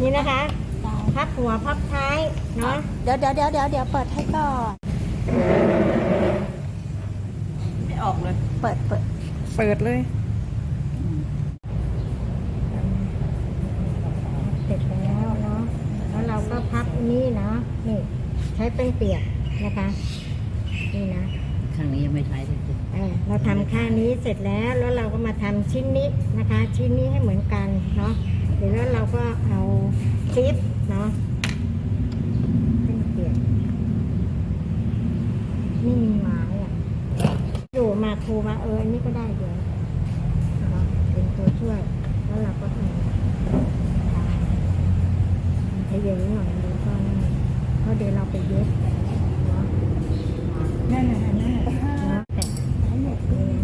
นี่นะคะพับหัวพับท้ายเนาะเดี๋ยวเดี๋ยวเดี๋ยวเดี๋ยวเดี๋ยวเปิดให้ก่อน ไม่ออกเลย เปิดเปิดเปิดเลยเสร็จแล้วเนาะแล้วเราก็พับนี่เนาะนี่ใช้แป้งเปียกนะคะ นี่นะข้างนี้ยังไม่ใช้เลยจ้ะเออเราทำข้างนี้เสร็จแล้วแล้วเราก็มาทำชิ้นนี้นะคะ ชิ้นนี้ให้เหมือนกันเนาะ เดี๋ยวแล้วเราก็เอาซิปเนาะเป็นเปียกไม่มีไม้อะอยู่มาครูมาเอออันนี้ก็ได้เดี๋ยวเนาะเป็นตัวช่วย แล้วเราก็ทำมันจะเยอะหน่อยแล้วก็นั่เพราะเดี๋ยวเราไปเย็บเนาะนั่นน่ะนั่นน่ะเนาะแหมดเละ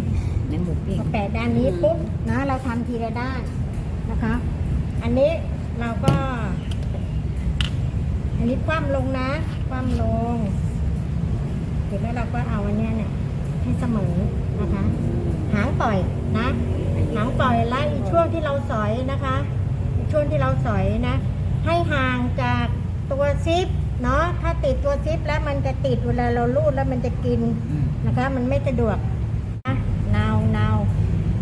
ในหมูปิ้งแปะด้านนี้ปุ๊บนะเราทำทีละด้านนะคะ อันนี้เราก็ อั นนี้คว่ำลงนะ คว่ำลงเสร็จแล้วเราก็เอาอันเนี้ยเนี่ยให้เสมอนะคะ หางปล่อยนะหางปล่อยแล้วอีกช่วงที่เราสอยนะคะอีกช่วงที่เราสอยนะ ให้ห่างจากตัวซิปเนาะถ้าติดตัวซิปแล้วมันจะติดเวลาเราลูดแล้วมันจะกินอืมนะคะ มันไม่สะดวกนะเนาเนา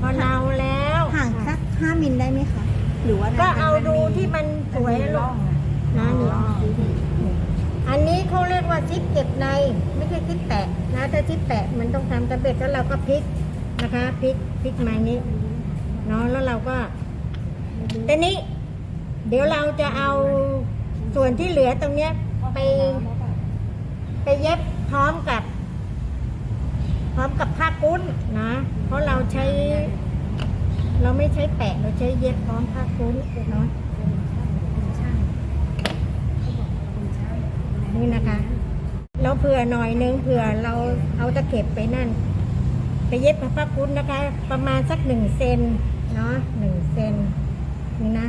พอเนาแล้วห่างสักห้ามิลได้ไหมคะหรือว่าก็เอาดูที่มันสวยลูกนะนี่อันนี้ เรียกว่าซิปเก็บในไม่ใช่ซิปแปะนะถ้าซิปแปะมันต้องทำกระเบ็ดแล้วเราก็พลิกนะคะพลิกพลิกมางนี้เนาะแล้วเราก็แต่นี้ เดี๋ยวเราจะเอาส่วนที่เหลือตรงเนี้ยไป ไปเย็บพร้อมกับ พร้อมกับผ้ากุ้นนะ เพราะเราใช้ เราไม่ใช้แปะเราใช้เย็บพร้อมผ้ากุ้นเนาะ นี่นะคะเราเผื่อหน่อยนึงเผื่อเราเอาตะเข็บไปนั่น ไปเย็บผ้ากุ้นนะคะ ประมาณสักหนึ่งเซนเนาะหนึ่งเซนนี่นะ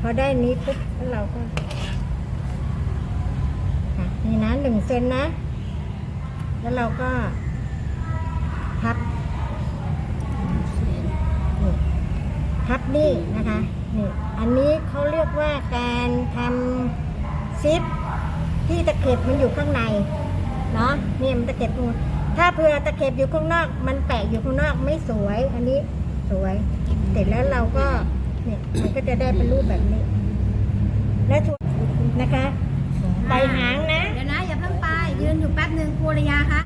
พอได้นี้ปุ๊บแล้วเราก็นี่นะหนึ่งเซนนะ แล้วเราก็พับพับนี่นะคะนี่อันนี้เขาเรียกว่าการทำซิป ที่ตะเข็บมันอยู่ข้างในเนาะนี่มันตะเข็บอยู่ถ้าเผื่อตะเข็บอยู่ข้างนอก มันแปะอยู่ข้างนอกไม่สวย อันนี้สวย เสร็จแล้วเราก็เนี่ยมันก็จะได้เป็นรูปแบบนี้ และทุกนะคะไปหางนะ เดี๋ยวนะ อย่าเพิ่งไป ยืนอยู่แป๊บหนึ่งครูระยาคะ